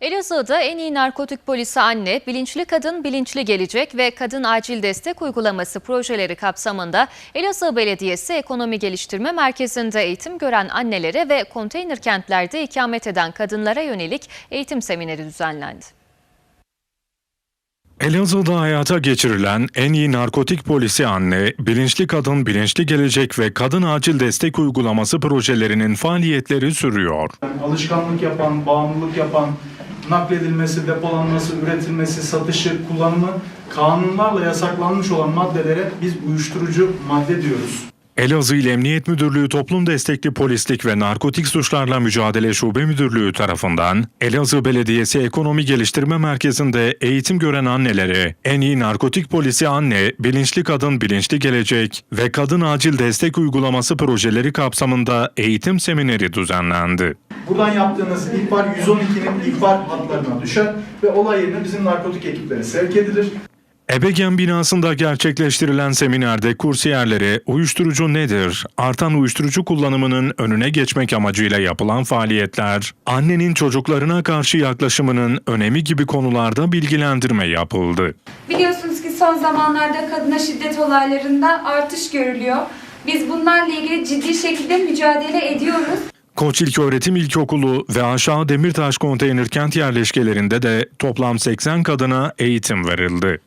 Elazığ'da en iyi narkotik polisi anne, bilinçli kadın bilinçli gelecek ve kadın acil destek uygulaması projeleri kapsamında Elazığ Belediyesi Ekonomi Geliştirme Merkezi'nde eğitim gören annelere ve konteyner kentlerde ikamet eden kadınlara yönelik eğitim semineri düzenlendi. Elazığ'da hayata geçirilen en iyi narkotik polisi anne, bilinçli kadın bilinçli gelecek ve kadın acil destek uygulaması projelerinin faaliyetleri sürüyor. Yani alışkanlık yapan, bağımlılık yapan, nakledilmesi, depolanması, üretilmesi, satışı, kullanımı kanunlarla yasaklanmış olan maddelere biz uyuşturucu madde diyoruz. Elazığ İl Emniyet Müdürlüğü Toplum Destekli Polislik ve Narkotik Suçlarla Mücadele Şube Müdürlüğü tarafından Elazığ Belediyesi Ekonomi Geliştirme Merkezi'nde eğitim gören annelere en iyi narkotik polisi anne, bilinçli kadın bilinçli gelecek ve kadın acil destek uygulaması projeleri kapsamında eğitim semineri düzenlendi. Buradan yaptığınız ihbar 112'nin ihbar hatlarına düşer ve olay yerine bizim narkotik ekipleri sevk edilir. Ebegen binasında gerçekleştirilen seminerde kursiyerlere uyuşturucu nedir, artan uyuşturucu kullanımının önüne geçmek amacıyla yapılan faaliyetler, annenin çocuklarına karşı yaklaşımının önemi gibi konularda bilgilendirme yapıldı. Biliyorsunuz ki son zamanlarda kadına şiddet olaylarında artış görülüyor. Biz bunlarla ilgili ciddi şekilde mücadele ediyoruz. Koç İlköğretim İlkokulu ve Aşağı Demirtaş Konteyner Kent yerleşkelerinde de toplam 80 kadına eğitim verildi.